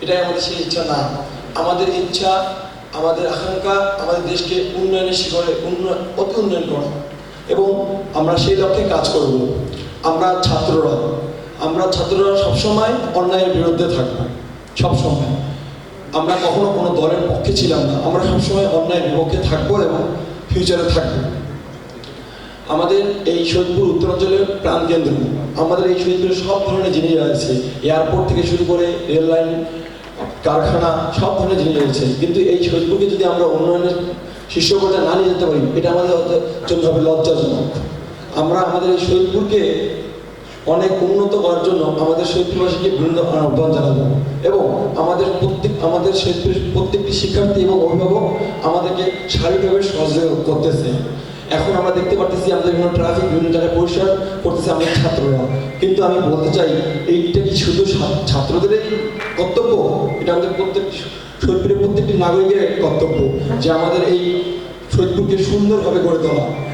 এটাই আমাদের সেই ইচ্ছা না। আমাদের ইচ্ছা, আমাদের আকাঙ্ক্ষা, আমাদের দেশকে উন্নয়নের শিখরে উন্নয়ন অতি উন্নয়ন করা। এবং আমরা সেই লক্ষ্যে কাজ করব। আমরা ছাত্ররা আমরা ছাত্ররা সবসময় অন্যায়ের বিরুদ্ধে থাকব। সবসময়। আমরা কখনো কোনো দলের পক্ষে ছিলাম না। আমরা সবসময় অন্যায়ের বিপক্ষে থাকব এবং ফিউচারে থাকব। আমাদের এই শহীদপুর উত্তরাঞ্চলের প্রাণকেন্দ্র। আমাদের এই শহীদপুরে সব ধরনের জিনিস রয়েছে। এয়ারপোর্ট থেকে শুরু করে রেল লাইন কারখানা সব ধরনের জিনিস রয়েছে কিন্তু এই শহীদপুরকে যদি আমরা উন্নয়নের শীর্ষ পর্যায়ে না নিয়ে যেতে পারি, এটা আমাদের জন্য হবে লজ্জাজনক। আমরা আমাদের এই শহীদপুরকে অনেক উন্নত করার জন্য আমাদের শহীদপুরবাসীকে বিভিন্ন আহ্বান জানাব এবং আমাদের প্রত্যেক, আমাদের শহীদপুরের প্রত্যেকটি শিক্ষার্থী এবং অভিভাবক আমাদেরকে শারীরিকভাবে সহযোগ করতেছে। এখন আমরা দেখতে পারতেছি আমাদের বিভিন্ন ট্রাফিক বিভিন্ন জায়গায় পরিষ্কার করতেছে আমাদের ছাত্ররা। কিন্তু আমি বলতে চাই, এইটা কি শুধু ছাত্রদের ছাত্রদেরই কর্তব্য? এটা আমাদের প্রত্যেক শহীদপুরের প্রত্যেকটি নাগরিকের কর্তব্য যে আমাদের এই শহীদপুরকে সুন্দরভাবে গড়ে তোলা।